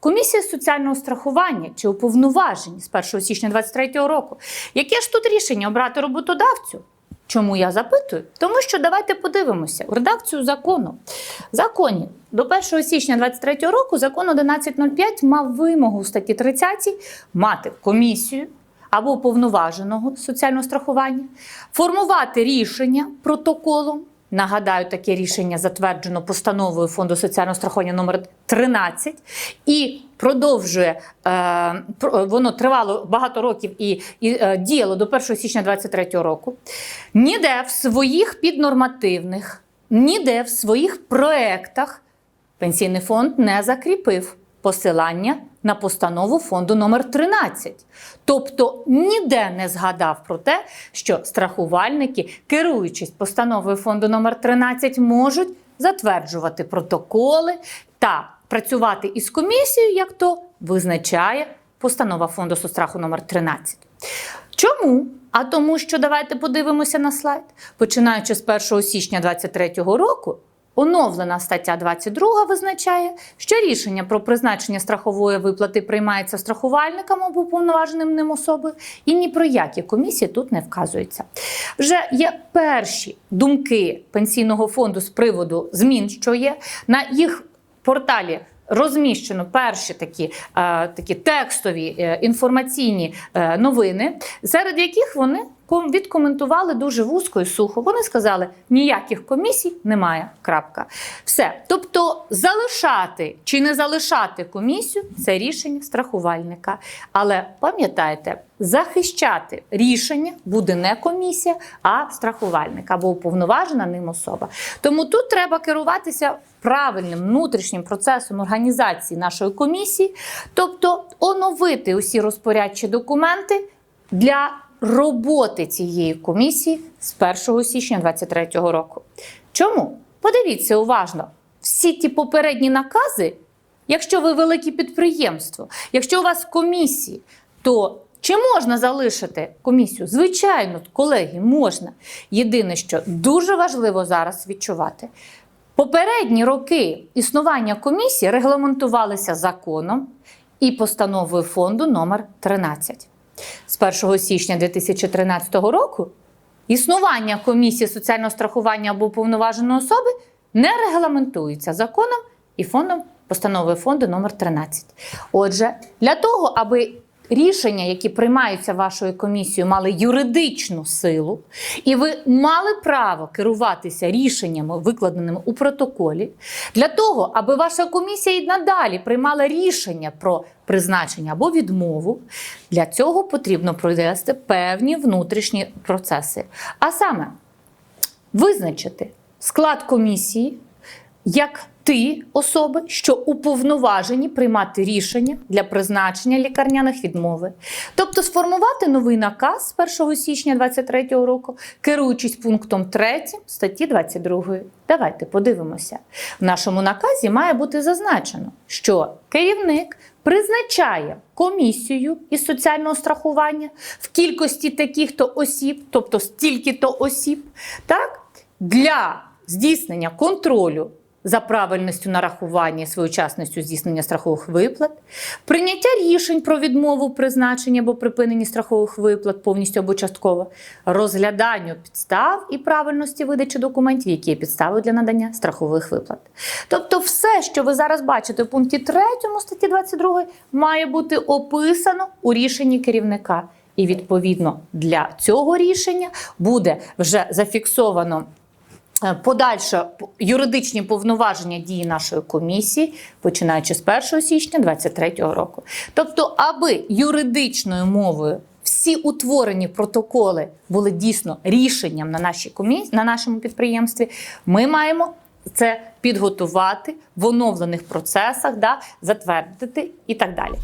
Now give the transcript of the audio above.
Комісія соціального страхування чи уповноважені з 1 січня 2023 року. Яке ж тут рішення обрати роботодавцю? Чому я запитую? Тому що давайте подивимося у редакцію закону. Законі до 1 січня 2023 року закон 1105 мав вимогу в статті 30 мати комісію або уповноваженого соціального страхування, формувати рішення протоколом. Нагадаю, таке рішення затверджено постановою Фонду соціального страхування номер 13 і продовжує е, про- воно тривало багато років і, і е, діяло до 1 січня 2023 року. Ніде в своїх піднормативних, ніде в своїх проектах пенсійний фонд не закріпив посилання на постанову фонду номер 13. Тобто ніде не згадав про те, що страхувальники, керуючись постановою фонду номер 13, можуть затверджувати протоколи та працювати із комісією, як то визначає постанова фонду соцстраху номер 13. Чому? А тому, що давайте подивимося на слайд. Починаючи з 1 січня 2023 року, оновлена стаття 22 визначає, що рішення про призначення страхової виплати приймається страхувальником або уповноваженим ним особою, і ні про які комісії тут не вказується. Вже є перші думки пенсійного фонду з приводу змін, що є на їх порталі. Розміщено перші такі, е, такі текстові е, інформаційні е, новини, серед яких вони відкоментували дуже вузько і сухо. Вони сказали, ніяких комісій немає. Крапка. Все. Тобто залишати чи не залишати комісію це рішення страхувальника. Але пам'ятайте, захищати рішення буде не комісія, а страхувальник або уповноважена ним особа. Тому тут треба керуватися правильним внутрішнім процесом організації нашої комісії, тобто оновити усі розпорядчі документи для роботи цієї комісії з 1 січня 2023 року. Чому? Подивіться уважно, всі ті попередні накази, якщо ви велике підприємство, якщо у вас комісії, то чи можна залишити комісію? Звичайно, колеги, можна. Єдине, що дуже важливо зараз відчувати. Попередні роки існування комісії регламентувалися законом і постановою фонду номер 13 з 1 січня 2013 року існування комісії соціального страхування або уповноваженої особи не регламентується законом і фондом постановою фонду номер 13. Отже, для того, аби рішення, які приймаються вашою комісією, мали юридичну силу, і ви мали право керуватися рішеннями, викладеними у протоколі, для того, аби ваша комісія і надалі приймала рішення про призначення або відмову, для цього потрібно провести певні внутрішні процеси. А саме визначити склад комісії як ти особи, що уповноважені приймати рішення для призначення лікарняних відмови, тобто сформувати новий наказ з 1 січня 2023 року, керуючись пунктом 3 статті 22. Давайте подивимося. В нашому наказі має бути зазначено, що керівник призначає комісію із соціального страхування в кількості таких-то осіб, тобто стільки-то осіб, так, для здійснення контролю за правильністю нарахування і своєчасністю здійснення страхових виплат, прийняття рішень про відмову призначення або припинення страхових виплат повністю або частково, розгляданню підстав і правильності видачі документів, які є підстави для надання страхових виплат. Тобто, все, що ви зараз бачите в пункті 3 статті 22, має бути описано у рішенні керівника. І відповідно для цього рішення буде вже зафіксовано подальше п- юридичні повноваження дії нашої комісії, починаючи з 1 січня 2023 року. Тобто, аби юридичною мовою всі утворені протоколи були дійсно рішенням на нашій комісії, на нашому підприємстві, ми маємо це підготувати в оновлених процесах, да, затвердити і так далі.